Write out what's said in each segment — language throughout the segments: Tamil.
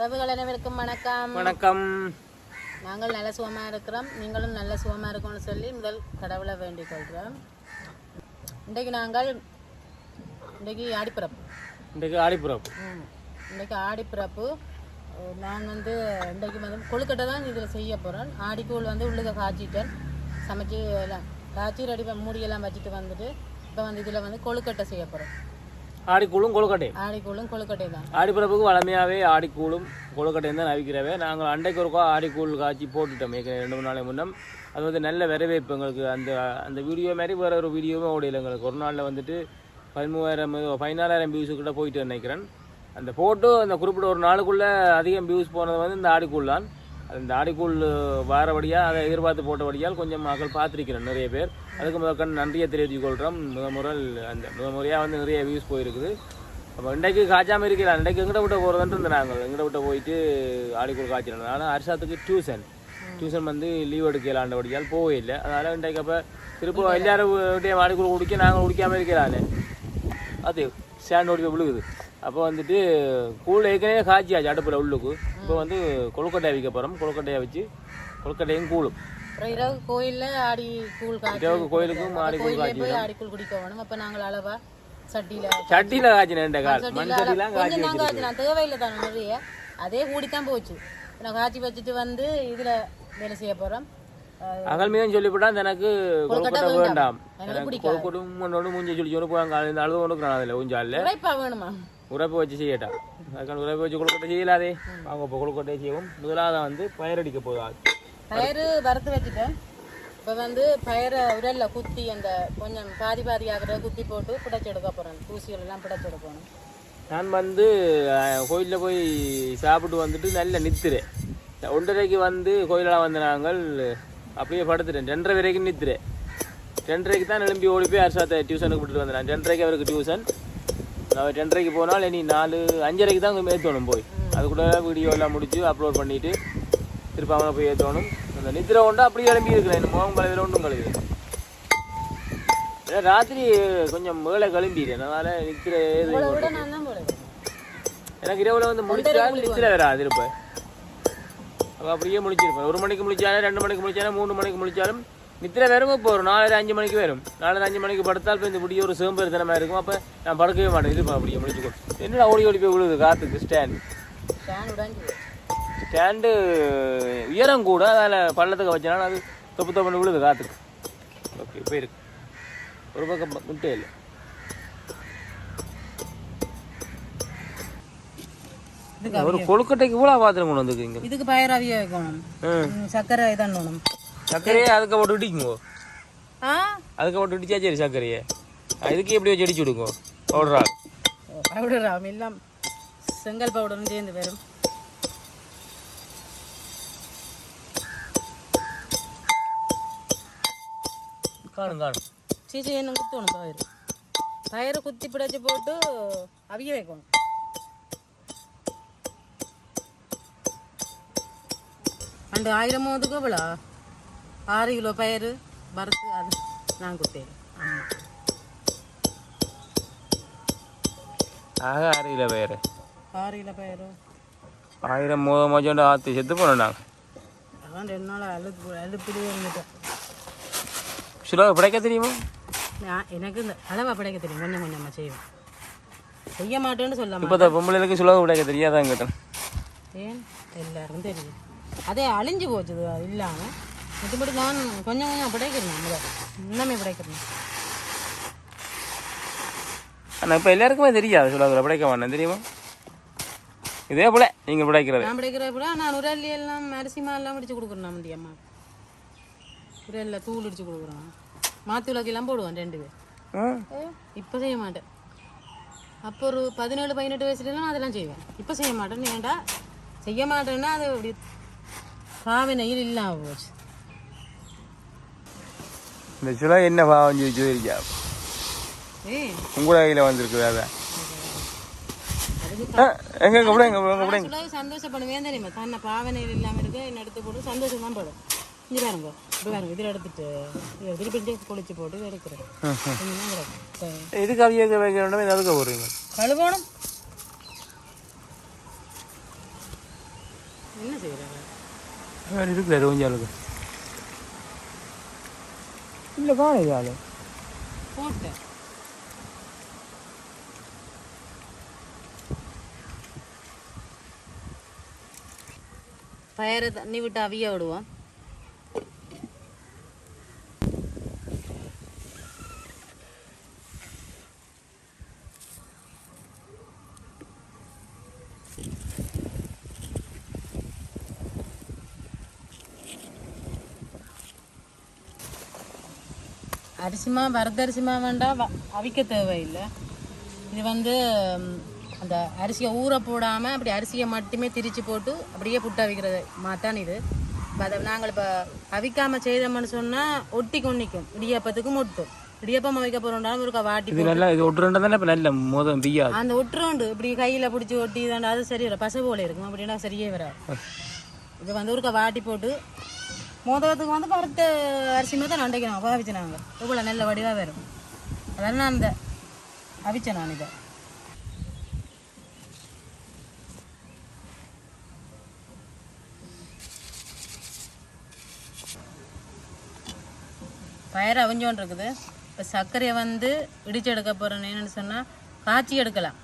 உறவுகள் அனைவருக்கும் வணக்கம். வணக்கம். நாங்கள் நல்ல சுகமா இருக்கிறோம். நீங்களும் நல்ல சுகமா இருக்கணும்னு சொல்லி முதல் கடவுளை வேண்டிக் கொள்கிறோம். இன்றைக்கு நாங்கள் இன்றைக்கு ஆடிப்பிறப்பு. இன்றைக்கு ஆடிப்புறம் ம். இன்றைக்கு ஆடிப்பிறப்பு. நான் வந்து இன்றைக்கு வந்து கொழுக்கட்டை தான் இதில் செய்ய போகிறேன் ஆடிக்கூழ் வந்து உள்ளுக காய்ச்சிட்டேன். சமைச்சு எல்லாம் காய்ச்சி ரெடி மூடியெல்லாம் வச்சுட்டு வந்துட்டு இப்போ வந்து இதில் வந்து கொழுக்கட்டை செய்ய போகிறோம் ஆடிக்கூழும் கொழுக்கட்டையும். ஆடிக்கூழும் கொழுக்கட்டை தான். ஆடிப்பிறப்புக்கு வளமையாகவே ஆடிக்கூழும் கொழுக்கட்டையும் தான் நவிக்கிறவே நாங்கள் அண்டைக்கு ஒருக்கா ஆடிக்கூழ் காய்ச்சி போட்டுட்டோம். ஏற்கனவே ரெண்டு மூணு நாளைக்கு முன்னம். அது வந்து நல்ல வரவேற்பு எங்களுக்கு. அந்த அந்த வீடியோ மாதிரி வேற ஒரு வீடியோவே ஓடையில் எங்களுக்கு. ஒரு நாளில் வந்துட்டு பதிமூவாயிரம் பதினாலாயிரம் வியூஸு கிட்ட போயிட்டு நினைக்கிறேன். அந்த ஃபோட்டோ அந்த குறிப்பிட்ட ஒரு நாளுக்குள்ளே அதிகம் வியூஸ் போனது வந்து இந்த ஆடிக்கூழ் தான். இந்த ஆடிக்கூழ் வாரபடியாக அதை எதிர்பார்த்து போட்டபடியால் கொஞ்சம் மக்கள் பார்த்துருக்கிறேன் நிறைய பேர். அதுக்கு முதற்கண் நன்றியை தெரிவித்துக் கொள்கிறோம் முத முறையில் அந்த முத முறையாக வந்து நிறைய வியூஸ் போயிருக்குது. அப்போ இன்றைக்கு காய்ச்சாமல் இருக்கிறான் இன்றைக்கு எங்கிட்ட விட்ட போகிறதுன்ட்டு நாங்கள் எங்கிட்ட விட்ட போயிட்டு ஆடிக்கூழ் காய்ச்சிடணும் ஆனால் அரிசாத்துக்கு டியூஷன் டியூஷன் வந்து லீவ் எடுக்கலாண்டபடியால் போகவே இல்லை. அதனால் இன்றைக்கு அப்போ திரும்ப எல்லாரும் ஆடிக்கூழ் குடிக்க நாங்கள் குடிக்காமல் இருக்கிறானே. அது ஸ்டாண்ட் ஓடி போய் விழுகுது. அப்போ வந்துட்டு கூழ் ஏற்கனவே காய்ச்சியாச்சு அடுப்பில் உள்ளுக்கு. இப்போ வந்து கொழுக்கட்டையை வைக்க போகிறோம் கொழுக்கட்டையை வச்சு கொழுக்கட்டையும் கூழும். இரவு கோயில்ல ஆடி கூழ் காய்ச்சி இரவு கோயிலுக்கும் ஆடி கூழ் காய்ச்சி போய் ஆடி கூழ் குடிக்க வேணும் அப்ப நாங்கள் அளவா சட்டியில சட்டியில் காய்ச்சினேன் இந்த கால். மண் சட்டிலாம் காய்ச்சி நான் தேவையில்லை தான் நிறைய அதே கூடித்தான் போச்சு. நான் காய்ச்சி வச்சுட்டு வந்து இதுல வேலை செய்ய போறோம். அஹ் அகல் மீதம் சொல்லிவிட்டான் எனக்கு கொழுக்கட்டை வேண்டாம். எனக்கு. கொழுக்கட்டும் மூஞ்சி சொல்லி சொல்லி போவாங்க இந்த அழுது ஒன்றுக்கு அதில் ஊஞ்சாலில் வேணுமா? உரைப்பு வச்சு செய்யட்டா. அதுக்கான உரைப்பு வச்சு கொழுக்கட்டை செய்யலாதே. வாங்க இப்போ கொழுக்கட்டை செய்வோம். முதலாவது வந்து பயிரடிக்க போகுது பயிறு வறுத்து வச்சுட்டேன். இப்போ வந்து பயிரை உரல்ல குத்தி அந்த கொஞ்சம் பாதி பாதி ஆகிற குத்தி போட்டு பிடைச்சி எடுக்க போறேன். தூசிகள் எல்லாம் பிடைச்சி எடுக்கணும் நான் வந்து கோயிலில் போய் சாப்பிட்டு வந்துட்டு நல்ல நித்துறேன். ஒன்றரைக்கு வந்து கோயிலெல்லாம் வந்து நாங்கள் அப்படியே படுத்துட்டேன். ரெண்டரை வரைக்கும் நித்துறேன். ரெண்டரைக்கு தான் எழும்பி ஓடி போய் அரசாத்தை டியூஷனுக்கு விட்டுட்டு வந்தேன். ரெண்டரைக்கு அவருக்கு டியூஷன் நான் ரெண்டரைக்கு போனால் இனி நாலு அஞ்சரைக்கு தான் ஏற்றணும் போய். அதுக்குள்ள வீடியோ எல்லாம் முடிச்சு அப்லோட் பண்ணிட்டு திருப்பி அவனை போய் ஏற்றணும் அந்த நித்திரை கொண்டு அப்படியே எழும்பி இருக்கிறேன். முகம் கழுவில ஒன்றும் ஏன்னா ராத்திரி கொஞ்சம் மேலே கிளம்பிட்டேன் அதனால நித்திரை ஏது எனக்கு இரவுல வந்து முடிச்சாலும் நித்திர வராது இருப்பேன் அப்போ அப்படியே முடிச்சிருப்பேன் ஒரு மணிக்கு முடிச்சாலும் ரெண்டு மணிக்கு முடிச்சாலும் மூணு மணிக்கு முடிச்சாலும் நித்திர வரும் இப்போ ஒரு நாலரை அஞ்சு மணிக்கு வரும். நாலரை அஞ்சு மணிக்கு படுத்தால் இப்போ இந்த முடிய ஒரு சோம்பேறி தனமாக இருக்கும். அப்போ நான் படுக்கவே மாட்டேன். இருப்பேன் அப்படியே முடிச்சுக்கோ என்னடா ஓடி ஓடி போய் விழுது காற்றுக்கு ஸ்டாண்ட். ஸ்டாண்டு உயரம் கூட அதில் பள்ளத்துக்கு வச்சனால அது தொப்பு தொப்புன்னு விழுது காற்றுக்கு ஓகே இப்போ இருக்கு. ஒரு பக்கம் முட்டே இல்லை. ஒரு கொழுக்கட்டைக்கு இவ்வளோ பாத்திரம் கொண்டு வந்துருக்கீங்க? இதுக்கு பயிர் அவிய வைக்கணும். சர்க்கரை இதண்ணணும் சர்க்கரையே அதுக்கு போட்டு இடிக்குங்கோ. ஆ? அதுக்கு போட்டு இடிச்சா சரி சர்க்கரையே. இதுக்கு எப்படி வச்சு இடிச்சு விடுங்க பவுடரா பவுடரா எல்லாம் செங்கல் பவுடரும் சேர்ந்து வரும். காணும் காணும். சீச்சி என்ன குத்தணும் பயிர் பயிரை குத்தி பிடிச்சி போட்டு அவிய வைக்கணும். அண்டு ஆயிரம் போதுக்கு எவ்வளோ? ஆறு கிலோ பயிர் வறுத்து அது நான் ஆமாம் ஆக அறையில் வேறு ஆறு கிலோ பயிர் ஆயிரம் மோத மோஜோண்டு ஆற்றி செத்து போனோம் நாங்கள் அதான் ரெண்டு நாள் அழுப்பு அழுப்பிலே இருந்துட்டேன் சுலக பிடைக்க தெரியுமா? நான் எனக்கு இந்த அளவா படைக்க தெரியும். கொஞ்சம் கொஞ்சமாக செய்வேன் செய்ய மாட்டேன்னு சொல்ல இப்போ தான் பொம்பளைகளுக்கு சுலக பிடைக்க தெரியாதான் கேட்டேன் ஏன்? எல்லாருக்கும் தெரியும். அதே அழிஞ்சு போச்சு இது இல்லாமல் மற்றபடி நான் கொஞ்சம் கொஞ்சம் படைக்கிறேன் முதல் இன்னமே படைக்கிறேன். ஆனால் இப்போ எல்லாருக்குமே தெரியாது சுலக பிடைக்க மாட்டேன் தெரியுமா? இதே போல நீங்கள் பிடைக்கிறது. நான் படைக்கிற கூட நான் உரல்லி எல்லாம் அரிசி எல்லாம் முடிச்சு கொடுக்குறேன் முந்தி அம்மா. உரல்ல தூள் அடிச்சு கொடுக்குறேன் மாத்தி உலகெல்லாம் போடுவேன் ரெண்டு பேர். இப்போ செய்ய மாட்டேன். அப்போ ஒரு பதினேழு பதினெட்டு வயசுலலாம் நான் அதெல்லாம் செய்வேன். இப்போ செய்ய மாட்டேன் ஏன்டா? செய்ய மாட்டேன்னா அது அப்படி பாவனையில் இல்லாம போச்சு. இந்த சுலக என்ன பாவம் சொல்லி சொல்லியிருக்கா ஏய். உங்கள கையில் வந்திருக்குது அதான் அதுக்கு எங்க எங்க விட எங்க எங்க விட சந்தோஷப்படுவேன் தெரியுமா? தன்னை பாவனையில் இல்லாமல் இருக்க என்ன எடுத்து போட்டு சந்தோஷம் தான் படும். இங்கே பாருங்க இப்போ பாருங்க இதில் எடுத்துட்டு இதை திருப்பி குளிச்சு போட்டு இதை எடுக்கிறேன். எதுக்கு அவிய வைக்கணும் எதுக்கு போடுறீங்க. கழுவணும். என்ன செய்கிறாங்க வேறு இருக்குது கொஞ்சம் ஆளுக்கு. இல்லை காணும் ஆளு போட்டேன் பயரை தண்ணி விட்டு அவிய விடுவோம் அரிசிமா வரதரிசிமா வேண்டாம் வ- அவிக்க தேவையில்லை. இது வந்து அந்த அரிசியை ஊற போடாமல் அப்படி அரிசியை மட்டுமே திரிச்சு போட்டு அப்படியே புட்டு அவிக்கிறது மாத்தான் இது. இப்ப அதை நாங்கள் இப்போ அவிக்காமல் செய்தோம்னு சொன்னால் ஒட்டி கொண்டிக்கும் இடியப்பத்துக்கு ஒட்டும். இடியப்பம் அவிக்க போகிறோம்னாலும் ஒரு வாட்டி இது நல்லா இது ஒட்டுறா தானே இப்போ நல்ல மோதம் பிய்யாது அந்த ஒட்டுறோண்டு இப்படி கையில் பிடிச்சி ஒட்டி இதாண்டா அது சரி வரும் பசை போல இருக்கும் அப்படின்னா சரியே வராது. இது வந்து ஒருக்கா வாட்டி போட்டு மோதகத்துக்கு வந்து பருத்த அரிசி மாதிரி தான் அண்டைக்கணும் பாவிச்சினாங்க இவ்வளோ நல்ல வடிவாக வரும். அதெல்லாம் நான் அந்த அவிச்சேன் நான் இதை. பயிர் அவிஞ்சோன் இருக்குது. இப்போ சர்க்கரையை வந்து இடிச்சு எடுக்க போகிறோம் என்னன்னு சொன்னால் காய்ச்சி எடுக்கலாம்.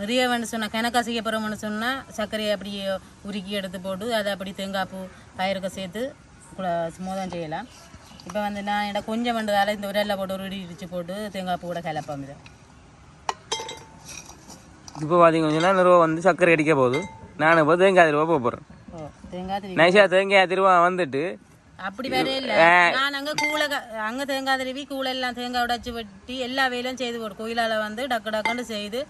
நிறைய வேண்டு சொன்னால் கிணக்கா செய்ய போகிறோம்னு சொன்னால் சர்க்கரையை அப்படியே உருக்கி எடுத்து போட்டு அதை அப்படி தேங்காய் பூ பயிருக்கு சேர்த்து மோதம் செய்யலாம் இப்போ வந்து நான் என்ன கொஞ்சம் வேண்டதால இந்த உரல்ல போட்டு ஒரு இடி இடிச்சு போட்டு தேங்காய் பூ கூட கலப்போம் இதை. இப்போ பார்த்தீங்கன்னா நிறுவ வந்து சர்க்கரை அடிக்க போகுது. நான் இப்போ தேங்காய் திருவா போக போகிறேன் ஓ தேங்காய் திருவி. வந்துட்டு அப்படி வேற இல்ல. நான் அங்க கூளை க- அங்க தேங்காய் திருவி கூளை எல்லாம் தேங்காய் உடைச்சு வெட்டி எல்லா வேலையும் செய்து போடு. கோயிலால வந்து டக்கு டக்குன்னு செய்து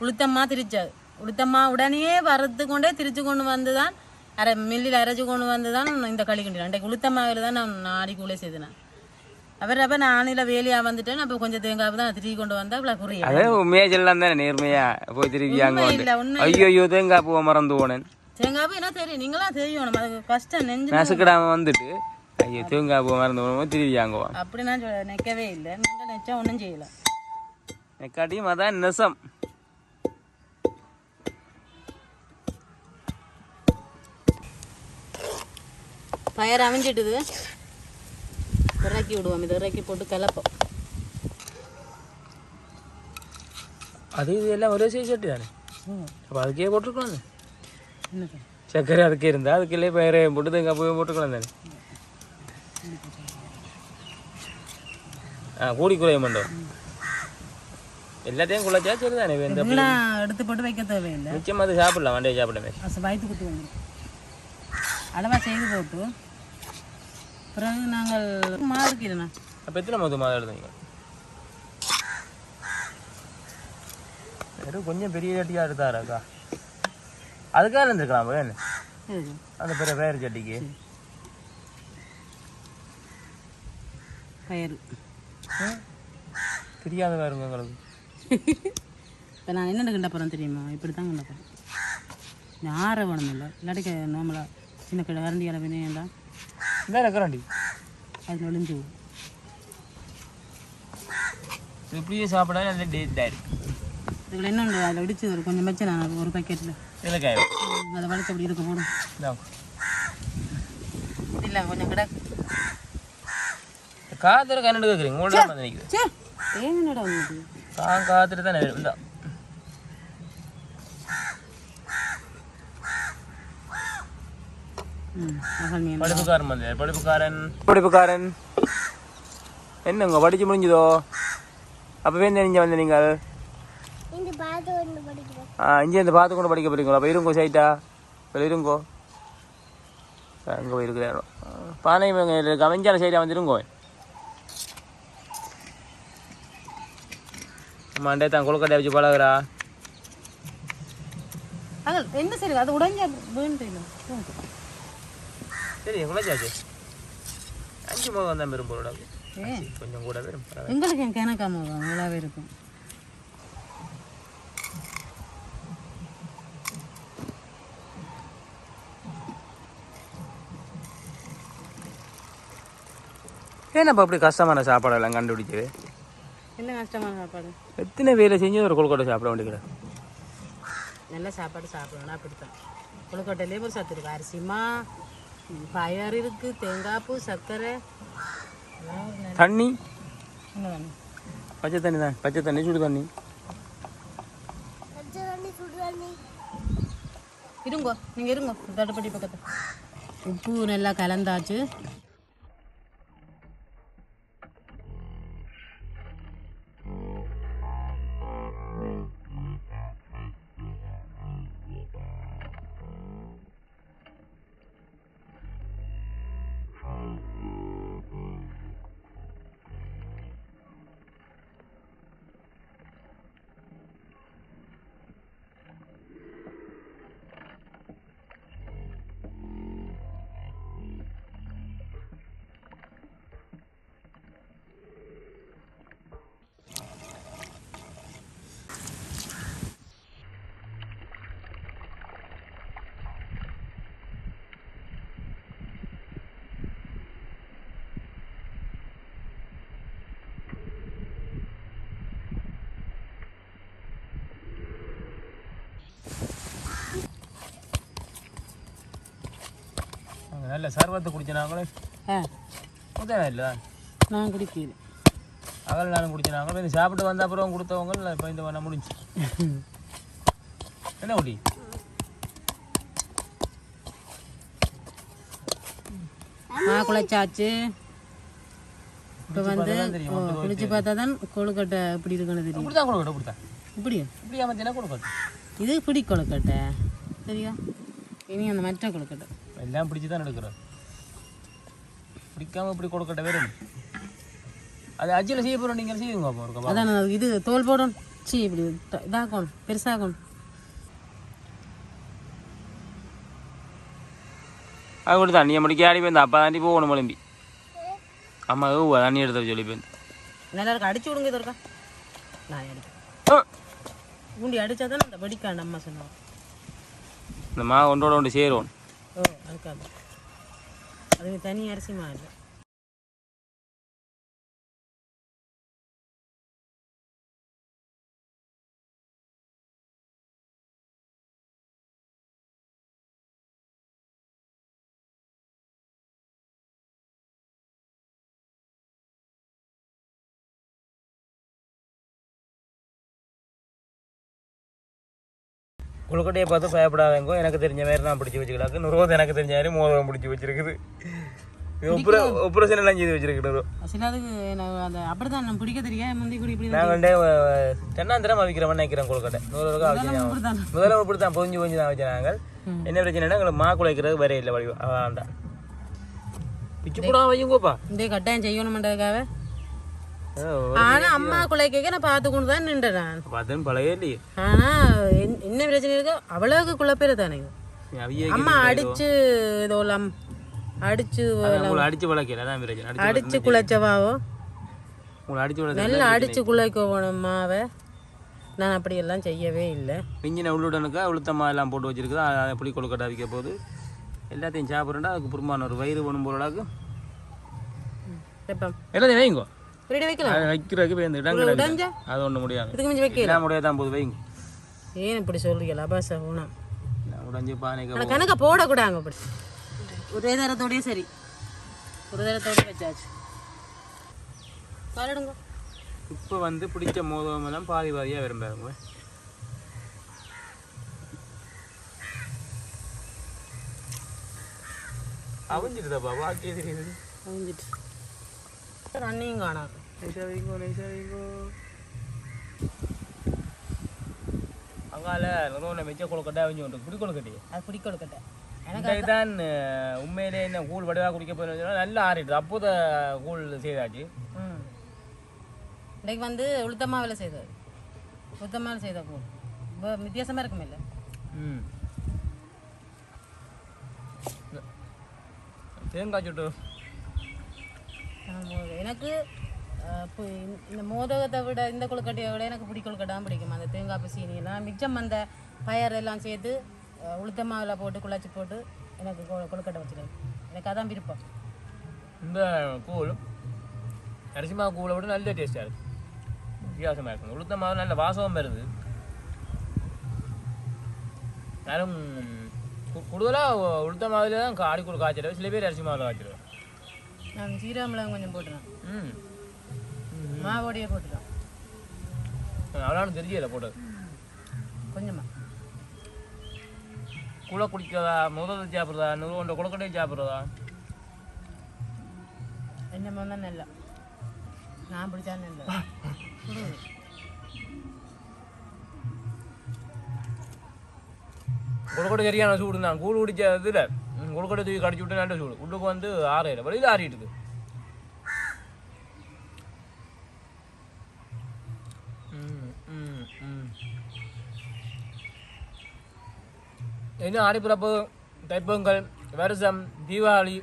உளுத்தம்மா திரிச்சாது உளுத்தம்மா உடனே வறுத்து கொண்டே திரிச்சு கொண்டு வந்து தான் அரை மில்லில் அரைச்சு கொண்டு வந்து தான் இந்த களி கிண்டினேன். அன்றைக்கு உளுத்தம்மாவில் தான் நான் நாடி கூளை செய்தேன் அவர் அப்போ நானில வேலையாக வந்துட்டேன். அப்போ கொஞ்சம் தேங்காய் தான் திருவி கொண்டு வந்தா இவ்வளோ குறைய அதே உண்மையாக சொல்லலாம் தானே நேர்மையா போய் திருப்பி அங்கே இல்லை உண்மை ஐயோ ஐயோ தேங்காய் பூவை மறந்து போனேன். தேங்காய் பூ என்ன தெரியும்? நீங்களா தெரியும். அது கஷ்டம் நெஞ்சு நசுக்கிடாம வந்துட்டு ஐயோ தேங்காய் பூவை மறந்து போனோம் திருப்பி அங்குவோம் அப்படி நான் நிக்கவே இல்லை. நீங்கள் நினச்சா ஒன்றும் செய்யலை. நெக்காட்டியும் அதான் நெசம். பயிர் அவிஞ்சிட்டுது இறக்கி விடுவோம். இதை இறக்கி போட்டு கிளப்போம் அது இது எல்லாம் ஒரே சைஸ் சட்டி தானே? அப்போ அதுக்கே போட்டுருக்கலாம் என்னது சர்க்கரை அதுக்கே இருந்தால் அதுக்குள்ளே பயிரை போட்டு தேங்காய் பூவை போட்டுக்கலாம் தானே? ஆ கூடி குறைய மாட்டோம். எல்லாத்தையும் குழைச்சா சரி தானே எடுத்து போட்டு வைக்க தேவையில்லை. மிச்சம் அது சாப்பிடலாம் வண்டையை சாப்பிடமே அச வயிற்று குத்து வந்துடும் அளவாக செய்து போட்டு பிறகு நாங்கள் மாவு இருக்கிறேண்ணா அப்போ எத்தனை மொத்தம் மாதம் எடுத்தீங்க? வெறும் கொஞ்சம் பெரிய சட்டியாக எடுத்தாராக்கா அதுக்காக இருந்திருக்கலாம் வேணும் அந்த பெரிய பயிர் சட்டிக்கு. பயிர்? தெரியாத பாருங்க உங்களுக்கு இப்போ நான் என்ன கிண்ட போகிறேன் தெரியுமா? இப்படி தான் கிண்ட போகிறேன் யார வேணும் இல்லை இல்லாட்டி நார்மலாக சின்ன கடை கரண்டி கடை வினையெல்லாம் வேற கரண்டி. அது நொழிஞ்சு. இப்படியே சாப்பிட நல்ல டேட் ஆயிருக்கு இதுல இன்னொன்று அதில் இடிச்சு ஒரு கொஞ்சம் வச்சு நான் ஒரு பாக்கெட்டில் இதில் காயம் அதை வளைச்சு அப்படி இருக்க போடும். இல்லை கொஞ்சம் கிட காத்துல கண்ணு கேட்குறீங்க நிற்குது சே தேங்கடா வந்து தான் காத்துட்டு தானே வரும் இந்தா ம் மகள் மீன் படிப்புக்காரன் வந்து படிப்புக்காரன் படிப்புக்காரன் என்னங்க படிச்சு முடிஞ்சதோ அப்பவே நீங்க வந்து நீங்கள் ஆ இங்கே இந்த பார்த்து கொண்டு படிக்க போறீங்களா அப்போ இருங்கோ சைட்டா இப்போ இருங்கோ அங்கே போய் இருக்கிறாரோ பானை கவனிஞ்சான சைடாக வந்து இருங்கோ மண்டே தான் கொழுக்கட்டை வச்சு பழகுறா என்ன சரி அது உடஞ்ச வேணும் சரி குழச்சாச்சு அஞ்சு முகம் தான் பெரும்போட ஏ? கொஞ்சம் கூட வரும். எங்களுக்கு என் கிணக்காம நல்லாவே இருக்கும். ஏன்னாப்பா அப்படி கஷ்டமான சாப்பாடெல்லாம் கண்டுபிடிச்சது என்ன கஷ்டமான சாப்பாடு? எத்தனை வேலை செஞ்சு ஒரு கொழுக்கட்டை சாப்பிட வேண்டியது? நல்ல சாப்பாடு சாப்பிடணும் அப்படித்தான். கொழுக்கட்டையிலே ஒரு சத்து இருக்கு. அரிசிமா பயறு இருக்கு தேங்காய் பூ சர்க்கரை தண்ணி? பச்சை தண்ணி தான் பச்சை தண்ணி சுடு தண்ணி இருங்கோ நீங்க இருங்கோ தட்டுப்பட்டி பக்கத்து உப்பு நல்லா கலந்தாச்சு நல்ல சர்வத்தை குடிச்சினாங்களே ஆ. உதவி இல்லை. நான் குடிக்கிறேன் அகல் நாளும் குடிச்சினாங்க இந்த சாப்பிட்டு வந்த அப்புறம் கொடுத்தவங்க இப்போ இந்த பண்ண முடிஞ்சு. என்ன குடி? மா குழைச்சாச்சு இப்போ வந்து குளிச்சு பார்த்தா தான் கொழுக்கட்டை எப்படி இருக்குன்னு தெரியும். இப்படி தான் கொடுக்கட்டும் இப்படி தான் இப்படி இப்படி அமைச்சினா கொடுக்கட்டும் இது பிடி கொழுக்கட்டை. சரியா? இனி அந்த மற்ற கொழுக்கட்டை. எல்லாம் பிடிச்சி தான் எடுக்கிறோம் பிடிக்காம இப்படி கொடுக்கட்ட வேறும். அது அஜியில் செய்ய போகிறோம் நீங்கள் செய்யுங்க அப்போ அதான் இது தோல் போடணும். சி இப்படி இதாக்கணும் பெருசாகணும். அது கூட தண்ணியை முடிக்க ஆடி போயிருந்தா அப்பா தாண்டி போகணும் மலம்பி அம்மா ஓ தண்ணி எடுத்து சொல்லி போயிருந்தேன். நல்லா இருக்கு. அடிச்சு விடுங்க இது இருக்கா நான் அடிக்கிறேன் ஊண்டி அடிச்சா தானே அந்த வெடிக்காண்டு அம்மா சொன்னாங்க. இந்த மா ஒன்றோட ஒன்று சேரும் ஓ அதுக்காக. அதுக்கு தனி அரிசி மா கொழுக்கட்டையை பார்த்து பயப்படாதங்க. எனக்கு தெரிஞ்ச மாதிரி நான் பிடிச்சி வச்சுக்கலாக்கு. நுறுவது எனக்கு தெரிஞ்ச மாதிரி மோதகம் பிடிச்சி வச்சிருக்குது. ஒப்புரேஷன் எல்லாம் செய்து வச்சிருக்குது சிலதுக்கு நான் அந்த அப்படிதான் நான் பிடிக்க தெரியாது முந்தி குடி இப்படி நான் வந்து தென்னாந்திரம் அவிக்கிறவன் நினைக்கிறேன் கொழுக்கட்டை நூறு ரூபா அவிச்சு அப்படிதான். முதல்ல இப்படி தான் பொஞ்சு பொஞ்சு தான் வச்சுனாங்க என்ன? பிரச்சனைனா எங்களுக்கு மா குலைக்கிறது வரைய இல்லை வடிவம். அதான் பிச்சு போடாம வையுங்கோப்பா. இந்த கட்டாயம் செய்யணுமென்றதுக்காக. ஆனா அம்மா குலைக்க நான் பார்த்து கொண்டு தான் நின்றேன் நான் பார்த்தேன் பழைய ஆனா என்- என்ன பிரச்சனை இருக்கு அவ்வளவுக்கு குழப்பேரு தானே அம்மா அடிச்சு இதோலாம் அடிச்சு அடிச்சு வளர்க்கல அதான் பிரச்சனை அடிச்சு உங்களை அடிச்சு நல்லா அடிச்சு குழைக்கணும் மாவை நான் அப்படியெல்லாம் செய்யவே இல்லை இன்ஜினை உள்ளுடனுக்கா உளுத்தம்மா எல்லாம் போட்டு வச்சிருக்குது அதை எப்படி கொழுக்கட்டை அவிக்க போகுது எல்லாத்தையும் சாப்பிட்றா அதுக்கு புறமான ஒரு வயிறு போலடாக்கு எப்போ எல்லாத்தையும் வைங்கோ ரெடி வைக்கலாம் அது வைக்கிறதுக்கு இப்போ இந்த இடம் கிடையாது உடஞ்சா அது ஒன்றும் முடியாது இதுக்கு மிஞ்சி வைக்க எல்லாம் முடியாது தான் வைங்க. ஏன் இப்படி சொல்றீங்களா அபாச நான் உடஞ்சி பானைக்கு கணக்கை போடக்கூடாங்க அப்படி ஒரே தரத்தோடய சரி. ஒரு தரத்தோடய வச்சாச்சு. இப்போ வந்து பிடிச்ச மோதகம் எல்லாம் பாதி பாதியாக விரும்பாங்க அவிஞ்சிருதாப்பா பாக்கியே தெரியுது வந்துட்டு ரன்னிங் காணாது. நைஸா வைங்கோ நைஸா வைங்கோ அங்கால நிறுவனம் வச்ச கொழுக்கட்டை அவிஞ்சு கொண்டு குடி கொழுக்கட்டி அது பிடி கொடுக்கட்ட எனக்கு இன்றைக்கு தான் உண்மையிலே என்ன கூழ் வடிவாக குடிக்க போயிருந்தா நல்லா ஆறிடுது. அப்போத கூழ் செய்தாச்சு. ம். இன்னைக்கு வந்து உளுத்தமாவில் செய்தது. உளுத்தமாவில் செய்த கூழ். வித்தியாசமாக இருக்குமே இல்லை. ம். தேங்காய் சுட்டு. எனக்கு இப்போ இந்த- மோதகத்தை விட இந்த கொழுக்கட்டையை விட எனக்கு பிடி கொழுக்கட்டை தான் பிடிக்கும். அந்த தேங்காய் பசீனி எல்லாம் மிச்சம் அந்த பயர் எல்லாம் சேர்த்து உளுத்த மாவில் போட்டு குழச்சி போட்டு எனக்கு கொழுக்கட்டை வச்சுருக்கேன் எனக்கு அதான் விருப்பம். இந்த கூழ் அரிசி மாவு கூழை விட நல்ல டேஸ்ட்டாக இருக்குது வித்தியாசமாக இருக்கும் உளுத்த மாவு நல்ல வாசமும் வருது நானும் கூடுதலாக உளுத்த மாதிரி தான் ஆடிக்கூழ் காய்ச்சிடுவேன் சில பேர் அரிசி மாவு காய்ச்சிடுவேன் நான் சீரகமிளகம் கொஞ்சம் போட்டுறேன். ம். மாவோடையே போட்டுறேன் அவ்வளோ தெரியல போட்டது கொஞ்சமா. குளை குடிக்கிறதா முதல்ல சாப்பிட்றதா நூறு கொண்ட குளக்கட்டையும் சாப்பிட்றதா? என்னமோ தான் நல்லா நான் பிடிச்சா நல்லா சுடுது. குளக்கட்டை சரியான சூடு தான் கூழ் குடிச்ச இதில் குளக்கட்டை தூக்கி கடிச்சு விட்டு நல்ல சூடு. உள்ளுக்கு வந்து ஆறையில வெளியில் ஆறிட்டுது ம், ம், ம். இன்னும் ஆடிப்பிறப்பு தைப்பொங்கல் வருஷம் தீபாவளி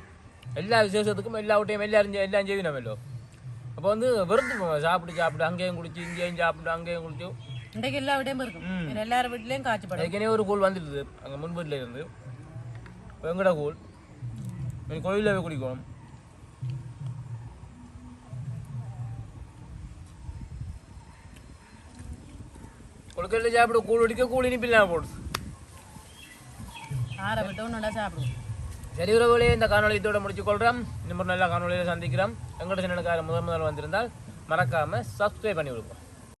எல்லா விசேஷத்துக்கும் எல்லா விட்டையும் எல்லாரும் எல்லாம் செய்யணுமല്ലോ அப்போ வந்து வெறுத்து. சாப்பிட்டு சாப்பிட்டு அங்கேயும் குடிச்சு இங்கேயும் சாப்பிட்டு அங்கேயும் குடிச்சு இன்றைக்கு எல்லா விடையும் இருக்கும் எல்லார் வீட்லேயும் காய்ச்சி படம் ஏற்கனவே ஒரு கூழ் வந்துடுது அங்கே முன் வீட்டில் இருந்து வெங்கட கூழ் கோயிலில் போய் குடிக்கணும் கொழுக்கட்டில் சாப்பிட கூழ் குடிக்க கூழ் இனிப்பு இல்லாமல் போடுது ஆற விட்டு சாப்பிடுவோம். சரி உறவுகளே இந்த காணொலி இதோட முடிச்சு கொள்கிறோம் இன்னும் நல்ல காணொலியில் சந்திக்கிறோம். எங்களோட முதல் முதல் வந்திருந்தால் மறக்காமல் சப்ஸ்கிரைப் பண்ணி கொடுப்போம்.